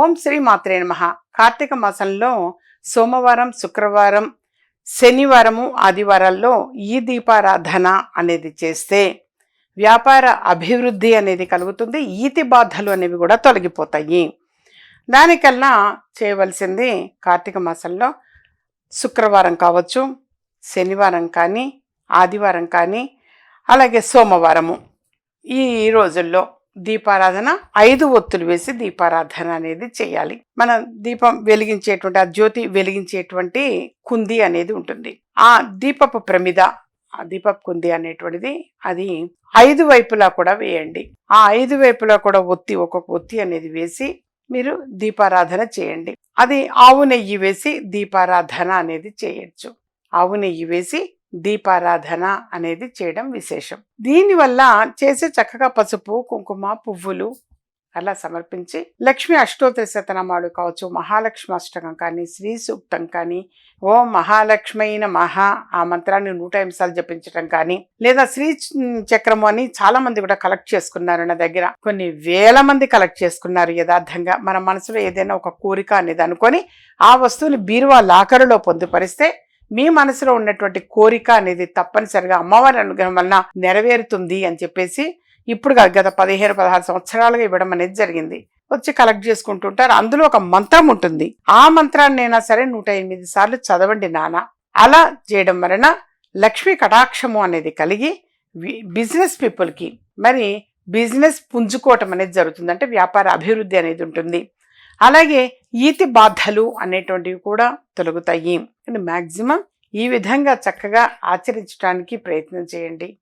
ఓం శ్రీ మాత్రే నమ. కార్తీక మాసంలో సోమవారం శుక్రవారం శనివారము ఆదివారాల్లో ఈ దీపారాధన అనేది చేస్తే వ్యాపార అభివృద్ధి అనేది కలుగుతుంది ఈతి బాధలు అనేవి కూడా తొలగిపోతాయి. దానికల్లా చేయవలసింది కార్తీక మాసంలో శుక్రవారం కావచ్చు శనివారం కానీ ఆదివారం కానీ అలాగే సోమవారము. ఈ రోజుల్లో దీపారాధన ఐదు ఒత్తులు వేసి దీపారాధన అనేది చేయాలి. మన దీపం వెలిగించేటువంటి ఆ జ్యోతి వెలిగించేటువంటి కుంది అనేది ఉంటుంది. ఆ దీపపు ప్రమిద ఆ దీపపు కుంది అనేటువంటిది అది ఐదు వైపులా కూడా వేయండి. ఆ ఐదు వైపులా కూడా ఒత్తి ఒక్కొక్క ఒత్తి అనేది వేసి మీరు దీపారాధన చేయండి. అది ఆవు నెయ్యి వేసి దీపారాధన అనేది చేయొచ్చు. ఆవు నెయ్యి వేసి దీపారాధన అనేది చేయడం విశేషం. దీనివల్ల చేసే చక్కగా పసుపు కుంకుమ పువ్వులు అలా సమర్పించి లక్ష్మీ అష్టోత్తర శతనామాలు కావచ్చు మహాలక్ష్మి అష్టకం కానీ శ్రీ సూక్తం కానీ ఓ మహాలక్ష్మైన మహా ఆ మంత్రాన్ని నూట ఎనిమిసార్లు జపించడం కానీ లేదా శ్రీ చక్రము అని చాలా మంది కూడా కలెక్ట్ చేసుకున్నారు నా దగ్గర. కొన్ని వేల మంది కలెక్ట్ చేసుకున్నారు యథార్థంగా. మన మనసులో ఏదైనా ఒక కోరిక అనేది అనుకొని ఆ వస్తువుని బీరువా లాకరులో పొందుపరిస్తే మీ మనసులో ఉన్నటువంటి కోరిక అనేది తప్పనిసరిగా అమ్మవారి అనుగ్రహం వలన నెరవేరుతుంది అని చెప్పేసి ఇప్పుడు గత పదిహేను పదహారు సంవత్సరాలుగా ఇవ్వడం అనేది జరిగింది. వచ్చి కలెక్ట్ చేసుకుంటుంటారు అందులో ఒక మంత్రం ఉంటుంది. ఆ మంత్రాన్ని సరే నూట ఎనిమిది సార్లు చదవండి నాన్న. అలా చేయడం వలన లక్ష్మీ కటాక్షము అనేది కలిగి బిజినెస్ పీపుల్కి మరి బిజినెస్ పుంజుకోవటం అనేది జరుగుతుంది. అంటే వ్యాపార అభివృద్ధి అనేది ఉంటుంది. అలాగే ఈతి బాధలు అనేటువంటివి కూడా తొలగుతాయి. మ్యాక్సిమం ఈ విధంగా చక్కగా ఆచరించడానికి ప్రయత్నం చేయండి.